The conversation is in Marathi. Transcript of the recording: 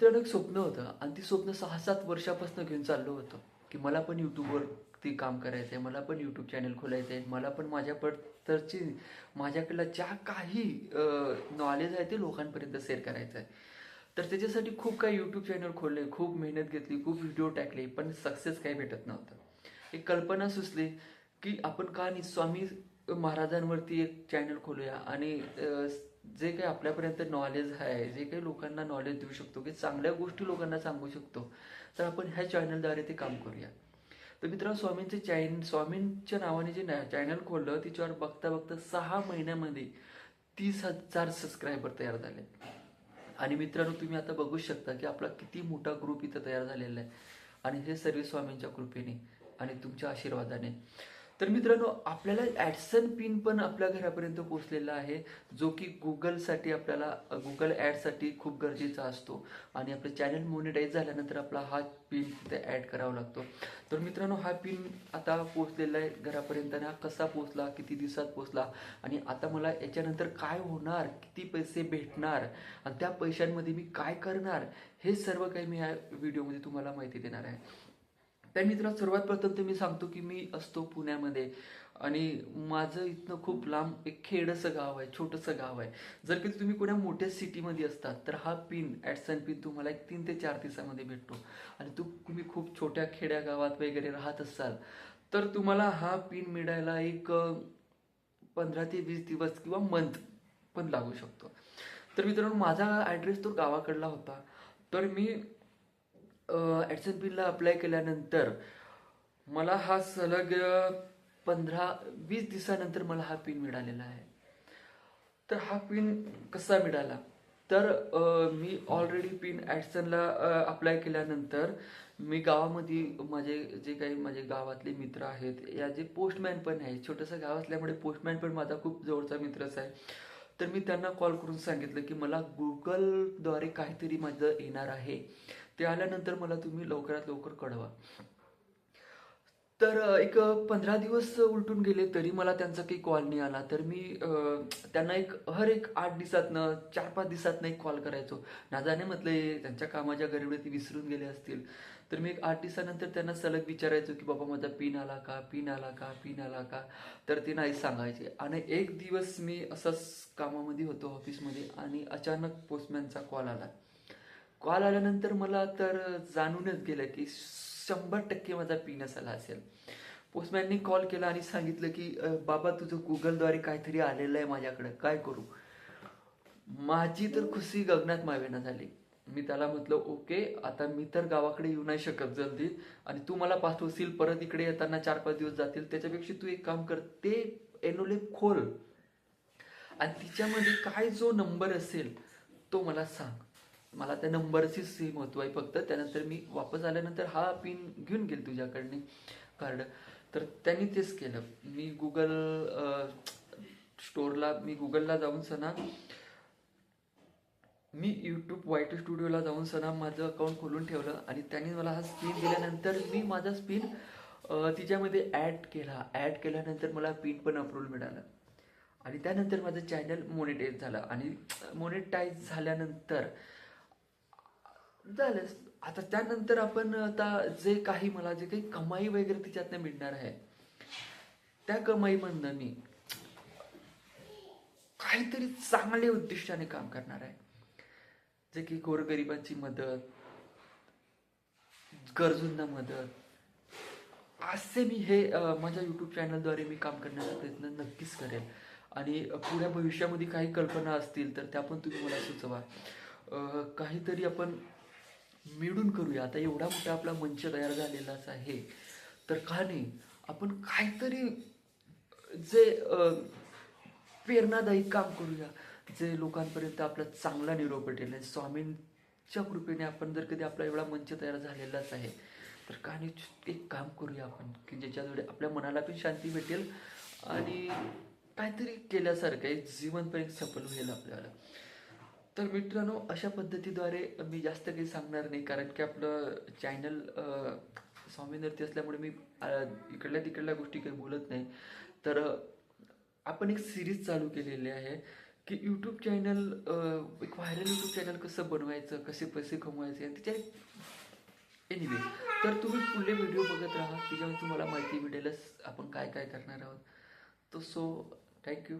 मित्रांनो एक स्वप्न होतं. आणि ती स्वप्न सहा सात वर्षापासून घेऊन चाललो होतं. की मला पण यूट्यूबवर ते काम करायचं आहे मला पण यूट्यूब चॅनल खोलायचं आहे मला पण माझ्या पडतरची माझ्याकडलं ज्या काही नॉलेज आहे ते लोकांपर्यंत शेअर करायचं आहे तर त्याच्यासाठी खूप काही यूट्यूब चॅनल खोलले खूप मेहनत घेतली खूप व्हिडिओ टाकले पण सक्सेस काही भेटत नव्हतं. एक कल्पना सुचली की आपण का नाही स्वामी महाराजांवरती एक चॅनल खोलूया आणि जे काही आपल्यापर्यंत नॉलेज आहे जे काही लोकांना नॉलेज देऊ शकतो की चांगल्या गोष्टी लोकांना सांगू शकतो तर आपण ह्या चॅनलद्वारे ते काम करूया. तर मित्रांनो स्वामींचे चॅन स्वामींच्या नावाने जे चॅनल खोललं तिच्यावर बघता बघता सहा महिन्यामध्ये तीस हजार सबस्क्रायबर तयार झाले. आणि मित्रांनो तुम्ही आता बघू शकता की आपला किती मोठा ग्रुप इथं तयार झालेला आहे. आणि हे सर्व स्वामींच्या कृपेने आणि तुमच्या आशीर्वादाने. तर मित्रांनो आपल्याला ॲडसन पिन पण आपल्या घरापर्यंत पोचलेला आहे जो की गुगलसाठी आपल्याला गुगल ॲडसाठी खूप गरजेचा असतो. आणि आपलं चॅनल मोनिटाईज झाल्यानंतर आपला हा पिन तिथे ॲड करावा लागतो. तर मित्रांनो हा पिन आता पोचलेला आहे घरापर्यंत ना हा कसा पोचला किती दिवसात पोहोचला आणि आता मला याच्यानंतर काय होणार किती पैसे भेटणार आणि त्या पैशांमध्ये मी काय करणार हे सर्व काही मी या व्हिडिओमध्ये तुम्हाला माहिती देणार आहे. तर मित्रांनो सर्वात प्रथम तर मी सांगतो की मी असतो पुण्यामध्ये. आणि माझं इथनं खूप लांब एक खेडसं गाव आहे छोटंसं गाव आहे. जर की तुम्ही कोणा मोठ्या सिटीमध्ये असतात तर हा पिन ॲडसन पिन तुम्हाला एक तीन ते चार दिवसामध्ये भेटतो. आणि तू तुम्ही खूप छोट्या खेड्या गावात वगैरे राहत असाल तर तुम्हाला हा पिन मिळायला एक पंधरा ते वीस दिवस किंवा मंथ पण लागू शकतो. तर मित्रांनो माझा ॲड्रेस तो गावाकडला होता. तर मी ॲडसन पिनला अप्लाय केल्यानंतर मला हा सलग पंधरा वीस दिवसानंतर मला हा पिन मिळालेला आहे. तर हा पिन कसा मिळाला? तर मी ऑलरेडी पिन ॲडसनला अप्लाय केल्यानंतर मी गावामध्ये माझे जे काही माझे गावातले मित्र आहेत या जे पोस्टमॅन पण आहे छोटंसं गाव असल्यामुळे पोस्टमॅन पण माझा खूप जवळचा मित्रच आहे. तर मी त्यांना कॉल करून सांगितलं की मला गुगलद्वारे काहीतरी माझं येणार आहे. ते आल्यानंतर मला तुम्ही लवकरात लवकर कळवा. तर एक पंधरा दिवस उलटून गेले तरी मला त्यांचा काही कॉल नाही आला. तर मी त्यांना एक हर एक आठ दिवसातनं चार पाच दिवसातनं एक कॉल करायचो. नाजाने म्हटले म्हटलं त्यांच्या कामाच्या गरीबडे ते विसरून गेले असतील. तर मी एक आठ दिवसानंतर त्यांना सलग विचारायचो की बाबा माझा पिन आला का? पिन आला का? पिन आला का? तर ते नाही सांगायचे. आणि एक दिवस मी असंच कामामध्ये होतो ऑफिसमध्ये आणि अचानक पोस्टमॅनचा कॉल आला. कॉल आल्यानंतर मला तर जाणूनच गेलं की शंभर टक्के माझा पिन आला असेल. पोस्टमॅननी कॉल केला आणि सांगितलं की बाबा तुझं गुगलद्वारे काहीतरी आलेलं आहे माझ्याकडे. काय करू? माझी तर खुशी गगनात मावेना झाली. मी त्याला म्हटलं ओके आता मी तर गावाकडे येऊ नाही शकत जल्दी आणि तू मला पाठवशील परत इकडे येताना चार पाच दिवस जातील. त्याच्यापेक्षा तू एक काम कर ते एनोले खोल आणि तिच्यामध्ये काय जो नंबर असेल तो मला सांग. मला त्या नंबरची सी महत्त्व आहे फक्त त्यानंतर मी वापस आल्यानंतर हा पिन घेऊन गेल तुझ्याकडने कार्ड. तर त्यांनी तेच केलं. मी गुगल स्टोअरला मी गुगलला जाऊन सना मी यूट्यूब वाईट स्टुडिओला जाऊन सना माझं अकाउंट खोलून ठेवलं आणि त्यांनी मला हा स्पिन दिल्यानंतर मी माझा स्पिन तिच्यामध्ये ॲड केला. ॲड केल्यानंतर मला पिन पण अप्रूव्हल मिळालं. आणि त्यानंतर माझं चॅनल मोनिटाईज झालं. आणि मोनिटाईज झाल्यानंतर झालं. आता त्यानंतर आपण आता जे काही मला जे काही कमाई वगैरे तिच्यातनं मिळणार आहे त्या कमाईमधनं मी काहीतरी चांगल्या उद्दिष्टाने काम करणार आहे. जे की गोरगरिबांची मदत गरजूंना मदत असे मी हे माझ्या यूट्यूब चॅनलद्वारे मी काम करण्याचा प्रयत्न नक्कीच करेल. आणि पुढ्या भविष्यामध्ये काही कल्पना असतील तर त्या पण तुम्ही मला सुचवा. काहीतरी आपण मिळून करूया. आता एवढा मोठा आपला मंच तयार झालेलाच आहे. तर का नाही आपण काहीतरी जे प्रेरणादायी काम करूया. जे लोकांपर्यंत आपला चांगला निरोप भेटेल. आणि स्वामींच्या कृपेने आपण जर कधी आपला एवढा मंच तयार झालेलाच आहे तर का नाही एक काम करूया आपण की ज्याच्याद्वारे आपल्या मनाला पण शांती भेटेल आणि काहीतरी केल्यासारखं एक जीवन पण एक सफल होईल आपल्याला. तर मित्रांनो अशा पद्धतीद्वारे मी जास्त काही सांगणार नाही कारण की आपलं चॅनल स्वामीनर्थी असल्यामुळे मी इकडल्या तिकडल्या गोष्टी काही बोलत नाही. तर आपण एक सिरीज चालू केलेली आहे की यूट्यूब चॅनल एक व्हायरल यूट्यूब चॅनल कसं बनवायचं कसे पैसे कमवायचे आणि त्याच्या एनिवे तर तुम्ही पुढले व्हिडिओ बघत राहा त्याच्यामध्ये तुम्हाला माहिती भेटेलच आपण काय काय करणार आहोत. तो सो थँक्यू